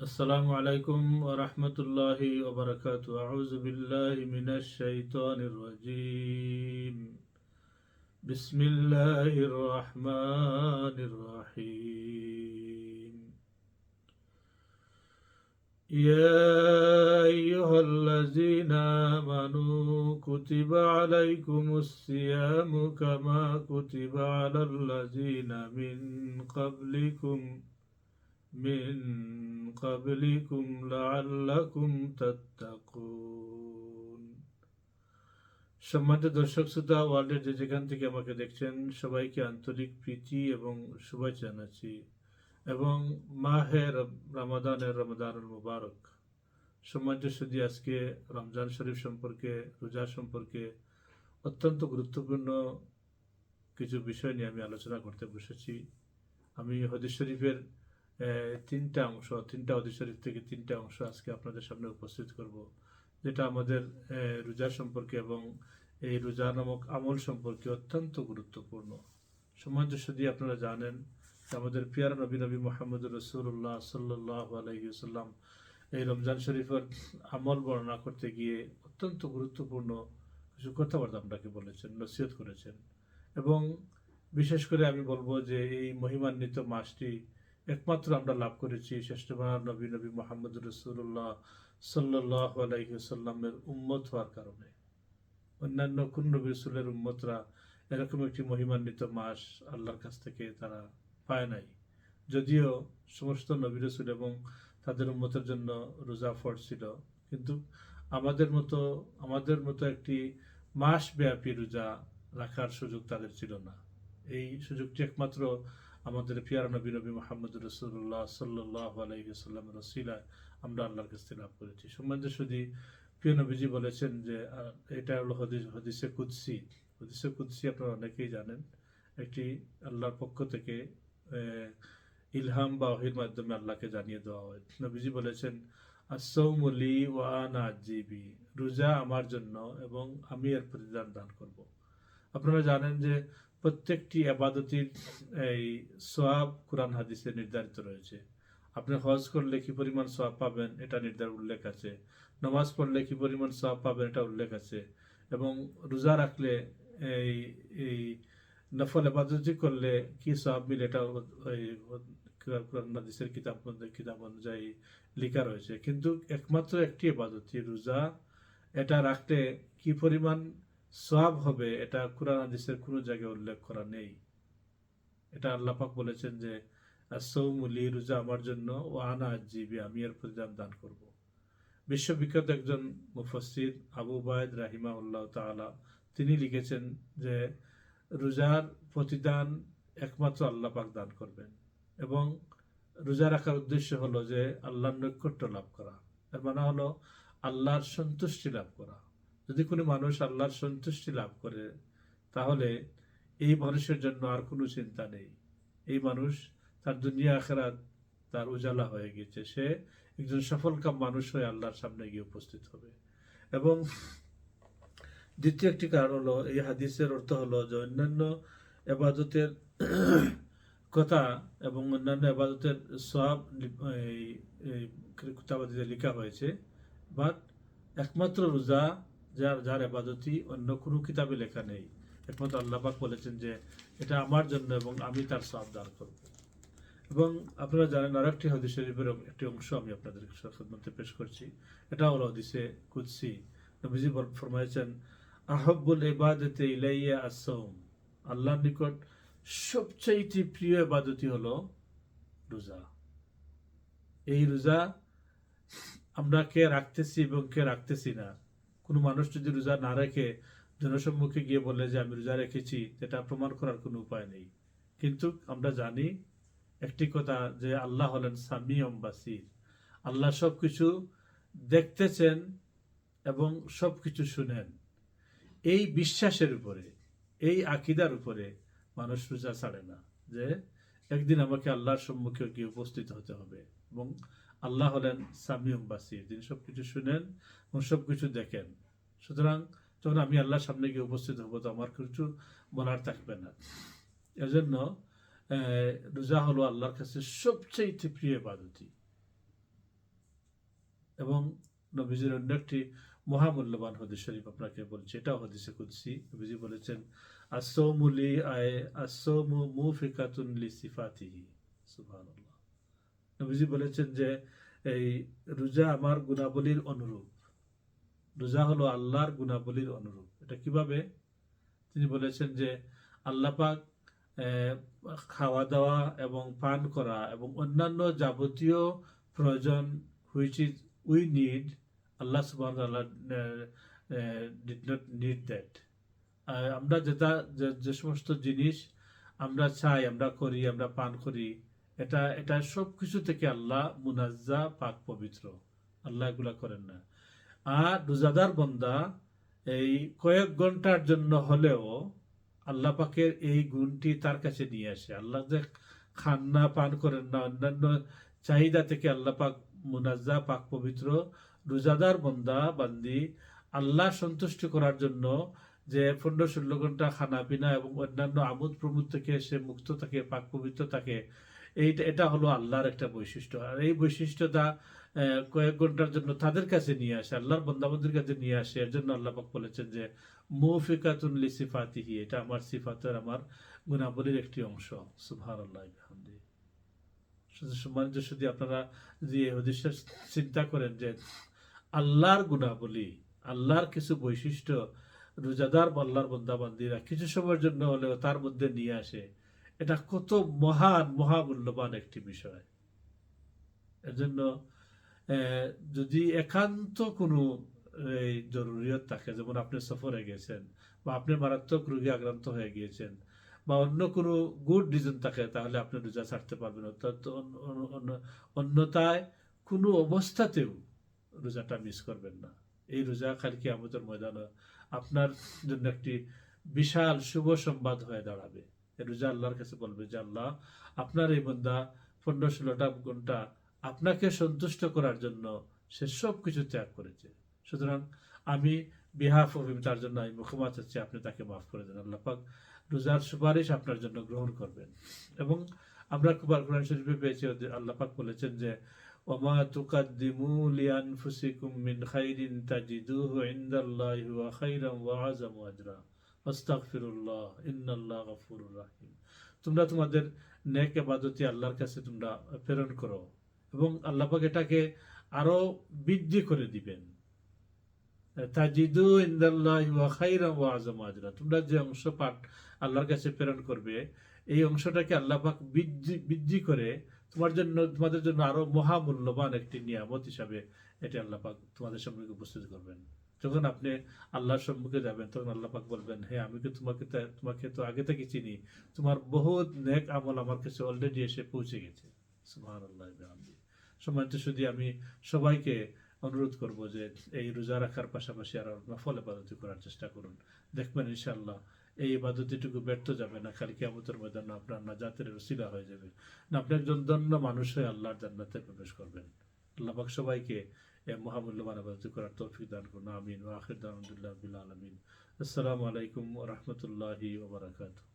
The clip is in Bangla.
السلام عليكم ورحمة الله وبركاته. أعوذ بالله من الشيطان الرجيم. بسم الله الرحمن الرحيم. يا أيها الذين آمنوا كتب عليكم الصيام كما كتب على الذين من قبلكم. من قبلكم لعلكم تتقون সম্মানিত দর্শক শ্রোতা ওয়ার্ল্ডের যে যেখান থেকে আমাকে দেখছেন সবাইকে আন্তরিক প্রীতি এবং শুভেচ্ছা জানাচ্ছি এবং মাহে রামাদানের রমাদানুল মুবারক সম্মানিত শুধু আজকে রমজান শরীফ সম্পর্কে রোজা সম্পর্কে অত্যন্ত গুরুত্বপূর্ণ কিছু বিষয় নিয়ে আমি আলোচনা করতে বসেছি আমি হদিস শরীফের আহ, তিনটা অংশ, তিনটা শরীফ থেকে তিনটা অংশ আজকে আপনাদের সামনে উপস্থিত করব। যেটা আমাদের রোজা সম্পর্কে এবং এই রোজা নামক আমল সম্পর্কে অত্যন্ত গুরুত্বপূর্ণ। সমাজ যদি আপনারা জানেন আমাদের পিয়ার নবী নবী মোহাম্মদ রসুল্লাহ সাল্লাহ আলহিউসাল্লাম এই রমজান শরীফের আমল বর্ণনা করতে গিয়ে অত্যন্ত গুরুত্বপূর্ণ কিছু কথাবার্তা আপনাকে বলেছেন, নসিহত করেছেন। এবং বিশেষ করে আমি বলব যে এই মহিমান্বিত মাসটি একমাত্র আমরা লাভ করেছি শ্রেষ্ঠ মহান নবী নবী মোহাম্মদ রসুল্লাহ সাল্লাহ আলাইসাল্লামের উম্মত হওয়ার কারণে। অন্যান্য কোন নবী রসুলের উম্মতরা এরকম একটি মহিমান্বিত মাস আল্লাহর কাছ থেকে তারা পায় নাই। যদিও সমস্ত নবী রসুল এবং তাদের উম্মতের জন্য রোজা ফরজ ছিল, কিন্তু আমাদের মতো আমাদের মতো একটি মাস ব্যাপী রোজা রাখার সুযোগ তাদের ছিল না। এই সুযোগটি একমাত্র আমাদের পিয়ার নবী নবী মোহাম্মদ রসুল্লাহ সাল্লাহ আলাইসাল্লামের রসিলায় আমরা আল্লাহর কাছ লাভ করেছি। সম্বন্ধে শুধু প্রিয় নবীজি বলেছেন যে এটা হলো হদিস, হদিসে কুদ্সি। হদিসে কুৎসি আপনারা অনেকেই জানেন। একটি আল্লাহর পক্ষ থেকে ইলহাম বা ওহির মাধ্যমে আল্লাহকে জানিয়ে দেওয়া হয়। নবীজি বলেছেন আসৌমলি ওয়ানা রোজা আমার জন্য এবং আমি এর প্রতিদান দান করব। আপনারা জানেন যে প্রত্যেকটি আবাদতির, এই সোয়াব কোরআন হাদিসে নির্ধারিত রয়েছে। আপনি হজ করলে কি পরিমাণ সোয়াব পাবেন, এটা নির্ধারণ উল্লেখ আছে। নমাজ পড়লে কি পরিমাণ সোয়াব পাবেন, এটা উল্লেখ আছে। এবং রোজা রাখলে, এই এই নফল আবাদতি করলে কি সোয়াব মিলে, এটা কোরআন হাদিসের কিতাব কিতাব অনুযায়ী লেখা রয়েছে। কিন্তু একমাত্র একটি আবাদতি রোজা, এটা রাখলে কি পরিমাণ সওয়াব হবে, এটা কোরআন হাদিসের কোনো জায়গায় উল্লেখ করা নেই। এটা আল্লাহ পাক বলেছেন যে সৌমুলি রোজা আমার জন্য ও আনা জিবি আমি এর প্রতিদান দান করব। বিশ্ববিখ্যাত একজন মুফসির আবু বায়দ রাহিমা উল্লাহ তাআলা, তিনি লিখেছেন যে, রোজার প্রতিদান একমাত্র আল্লাহ পাক দান করবেন এবং রোজা রাখার উদ্দেশ্য হলো যে, আল্লাহর নৈকট্য লাভ করা। এর মানে হলো, আল্লাহর সন্তুষ্টি লাভ করা। যদি কোনো মানুষ আল্লাহর সন্তুষ্টি লাভ করে, তাহলে এই মানুষের জন্য আর কোনো চিন্তা নেই। এই মানুষ তার দুনিয়া আখেরাত তার উজালা হয়ে গেছে সে একজন সফলকাম মানুষ হয়ে আল্লাহর সামনে গিয়ে উপস্থিত হবে। এবং দ্বিতীয় একটি কারণ হলো, এই হাদিসের অর্থ হলো যে অন্যান্য এবাদতের কথা এবং অন্যান্য আবাদতের সব কিতাবাদিতে লেখা হয়েছে। বাট একমাত্র রোজা যার যার আবাদতি অন্য কোনো কিতাবে লেখা নেই। একমাত্র আল্লাপাক বলেছেন যে, এটা আমার জন্য এবং আমি তার সব দান করব। এবং আপনারা জানেন আর একটি হদিস শরীফের একটি অংশ আমি আপনাদের মধ্যে পেশ করছি। এটা হলো হদিসে কুৎসি নবীজি ফরমাইছেন আহব্বুল ইবাদতে ইলাইয়া আসৌম আল্লাহর নিকট সবচাইতে প্রিয় ইবাদতি হলো রোজা। এই রোজা আমরা কে রাখতেছি এবং কে রাখতেছি না? কোনো মানুষ যদি রোজা না রেখে জনসম্মুখে গিয়ে বলে যে আমি রোজা রেখেছি এটা প্রমাণ করার কোনো উপায় নেই। কিন্তু আমরা জানি একটি কথা যে আল্লাহ হলেন সামি বাসির। আল্লাহ সব কিছু দেখতেছেন এবং সব কিছু শুনেন। এই বিশ্বাসের উপরে, এই আকিদার উপরে মানুষ রোজা ছাড়ে না যে একদিন আমাকে আল্লাহর সম্মুখে গিয়ে উপস্থিত হতে হবে এবং আল্লাহ হলেন সামিউম বাসির তিনি সব কিছু শুনেন এবং সব কিছু দেখেন। সুতরাং যখন আমি আল্লাহর সামনে গিয়ে উপস্থিত হব, তো আমার কিছু বলার থাকবে না। এজন্য রোজা হলো আল্লাহর কাছে সবচেয়ে প্রিয় বাদতি এবং নবীজির অন্য একটি মহামূল্যবান হদিস শরীফ আপনাকে বলছি, এটাও হদিসে কুদসি। নবীজি বলেছেন আসৌমুলি আয় আসৌমু মুফিকাতুন লি সিফাতিহি সুবহানাল্লাহ। নবীজি বলেছেন যে, এই রোজা আমার গুণাবলীর অনুরূপ। রোজা হলো আল্লাহর গুণাবলীর অনুরূপ। এটা কীভাবে? তিনি বলেছেন যে, আল্লাহ পাক খাওয়া দাওয়া এবং পান করা এবং অন্যান্য যাবতীয় প্রয়োজন which is we need Allah সুবাহ ডিড নট নিড দ্যাট আমরা যেটা যে সমস্ত জিনিস আমরা চাই, আমরা করি, আমরা পান করি এটা এটা সব কিছু থেকে আল্লাহ মুনাজ্জা, পাক পবিত্র। আল্লাহ এগুলা করেন না। আর রোজাদার বন্দা এই কয়েক ঘণ্টার জন্য হলেও আল্লাহ পাকের এই গুণটি তার কাছে নিয়ে আসে। আল্লাহ যে খান না পান করেন না, অন্যান্য চাহিদা থেকে আল্লাহ পাক মুনাজ্জা, পাক পবিত্র রোজাদার বন্দা, বান্দি আল্লাহ সন্তুষ্ট করার জন্য যে পনেরো ষোলো ঘণ্টা খানা পিনা এবং অন্যান্য আমোদ প্রমোদ থেকে সে মুক্ত থাকে, পাক পবিত্র থাকে এইটা, এটা হলো আল্লাহর একটা বৈশিষ্ট্য। আর এই বৈশিষ্ট্যটা কয়েক ঘণ্টার জন্য তাদের কাছে নিয়ে আসে, আল্লাহর বন্দাবন্দির কাছে নিয়ে আসে, এর জন্য আল্লাহ বলেছেন যে মৌফিকাতুন লি সিফাতিহি এটা আমার সিফাতের, আমার গুণাবলীর একটি অংশ। সুভার আল্লাহ সম্মানিত শুধু আপনারা যদি এই হদিসটা চিন্তা করেন যে, আল্লাহর গুণাবলী, আল্লাহর কিছু বৈশিষ্ট্য, রোজাদার বা বন্দাবান্দিরা কিছু সময়ের জন্য হলেও তার মধ্যে নিয়ে আসে এটা কত মহান, মহামূল্যবান একটি বিষয়। এজন্য যদি একান্ত কোনো এই জরুরিয়ত থাকে, যেমন আপনি সফরে গেছেন, বা আপনি মারাত্মক রোগে আক্রান্ত হয়ে গিয়েছেন, বা অন্য কোনো গুড রিজন থাকে, তাহলে আপনি রোজা ছাড়তে পারবেন। অর্থাৎ অন্য- অন্য- অন্য- কোনো অবস্থাতেও রোজাটা মিস করবেন না। এই রোজা খালকি আমাদের ময়দানে আপনার জন্য একটি বিশাল শুভ সংবাদ হয়ে দাঁড়াবে। রোজা আল্লাহর কাছে বলবে যে আল্লাহ আপনার এই বন্দা পনেরো ষোলোটা ঘণ্টা আপনাকে সন্তুষ্ট করার জন্য সে সব কিছু ত্যাগ করেছে। সুতরাং আমি বিহাফ অফ তার জন্য আমি মুখমা চাচ্ছি আপনি তাকে মাফ করে দেন। আল্লাহ পাক রোজার সুপারিশ আপনার জন্য গ্রহণ করবেন। এবং আমরা কুবার কোরআন শরীফে পেয়েছি, আল্লাহ পাক বলেছেন যে, ওমা ইন্নাল্লাহ রাহিম। তোমরা তোমাদের নেক ইবাদতি আল্লাহর কাছে তোমরা প্রেরণ করো এবং আল্লাহ পাক এটাকে আরও বৃদ্ধি করে দিবেন। তাজিদু ইনদাল্লাহি ওয়া খাইরান ওয়া আজরা। তোমরা যে অংশ পাঠ আল্লাহর কাছে প্রেরণ করবে, এই অংশটাকে আল্লাহ পাক বৃদ্ধি বৃদ্ধি করে তোমার জন্য, তোমাদের জন্য আরও মহামূল্যবান একটি নিয়ামত হিসাবে এটি আল্লাহ পাক তোমাদের সম্মুখে উপস্থিত করবেন। যখন আপনি আল্লাহর সম্মুখে যাবেন, তখন আল্লাহ পাক বলবেন, হে, আমি কি তোমাকে তোমাকে তো আগে থেকে চিনি? তোমার বহুত নেক আমল আমার কাছে অলরেডি এসে পৌঁছে গেছে। সুবহানাল্লাহ, বিহামদি। সম্মানিত শুধু আমি সবাইকে অনুরোধ করব যে এই রোজা রাখার পাশাপাশি আরও নফল ইবাদতি করার চেষ্টা করুন। দেখবেন ইনশাআল্লাহ এই ইবাদতিটুকু ব্যর্থ যাবে না খালি কেমতের ময়দানে আপনার নাজাতের রসিলা হয়ে যাবে। না আপনি একজন দন্য মানুষ হয়ে আল্লাহর জান্নাতে প্রবেশ করবেন। আল্লাহ সবাইকে মহামূল্যবান ইবাদতি করার তৌফিক দান করুন, আমিন। আখির দাওয়ানা আলহামদুলিল্লাহ বিল আসসালামু আলাইকুম রহমতুল্লাহি বারাকাতুহু।